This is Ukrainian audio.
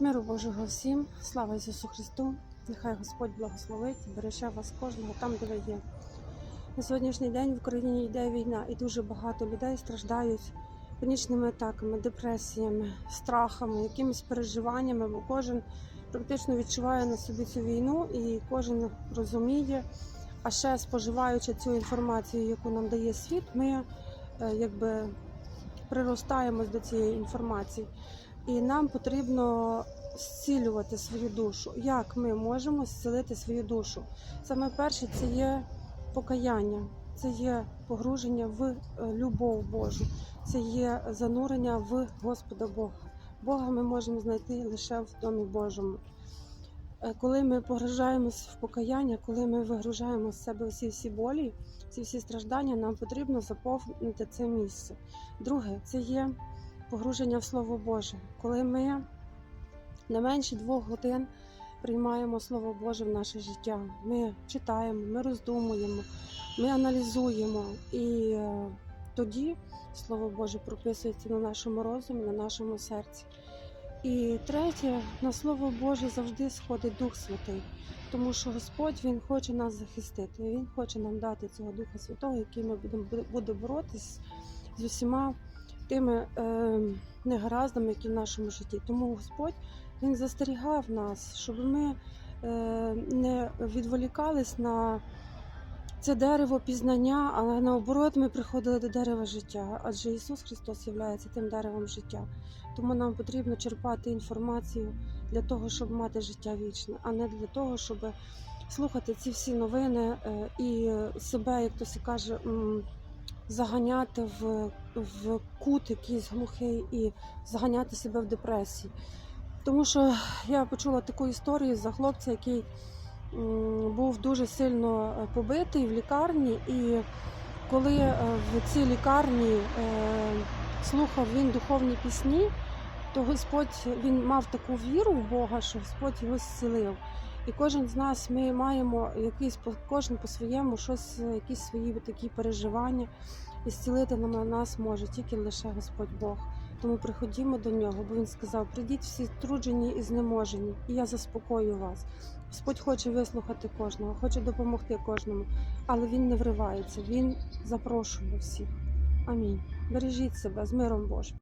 Миру Божого всім, слава Ісусу Христу! Нехай Господь благословить береже вас кожного там, де ви є. На сьогоднішній день в Україні йде війна, і дуже багато людей страждають панічними атаками, депресіями, страхами, якимись переживаннями, бо кожен практично відчуває на собі цю війну і кожен розуміє. А ще споживаючи цю інформацію, яку нам дає світ, ми е, якби приростаємось до цієї інформації. І нам потрібно зцілювати свою душу. Як ми можемо зцілити свою душу? Саме перше це є покаяння, це є погруження в е, любов Божу, це є занурення в Господа Бога. Бога ми можемо знайти лише в домі Божому. Е, Коли ми погружаємось в покаяння, коли ми вигружаємо з себе всі всі болі, ці всі страждання, нам потрібно заповнити це місце. Друге, це є погруження в Слово Боже, коли ми не менше двох годин приймаємо Слово Боже в наше життя. Ми читаємо, ми роздумуємо, ми аналізуємо, і е, тоді Слово Боже прописується на нашому розумі, на нашому серці. І третє, на Слово Боже завжди сходить Дух Святий, тому що Господь Він хоче нас захистити. Він хоче нам дати цього Духа Святого, який ми будемо буде боротись з усіма тими е, негараздами, які в нашому житті. Тому Господь Він застерігав нас, щоб ми е, не відволікались на це дерево пізнання, але наоборот ми приходили до дерева життя, адже Ісус Христос є тим деревом життя. Тому нам потрібно черпати інформацію для того, щоб мати життя вічне, а не для того, щоб слухати ці всі новини е, і себе, як хтось каже, заганяти в, в кут якийсь глухий і заганяти себе в депресії. Тому що я почула таку історію за хлопця, який був дуже сильно е, побитий в лікарні, і коли е, в цій лікарні е, слухав він духовні пісні, то Господь він мав таку віру в Бога, що Господь його зцілив. І кожен з нас ми маємо якийсь кожен по своєму щось, якісь свої такі переживання. І зцілити нам нас може тільки лише Господь Бог. Тому приходімо до нього, бо він сказав: прийдіть всі труджені і знеможені, і я заспокою вас. Господь хоче вислухати кожного, хоче допомогти кожному, але він не вривається, він запрошує всіх. Амінь. Бережіть себе з миром Божим.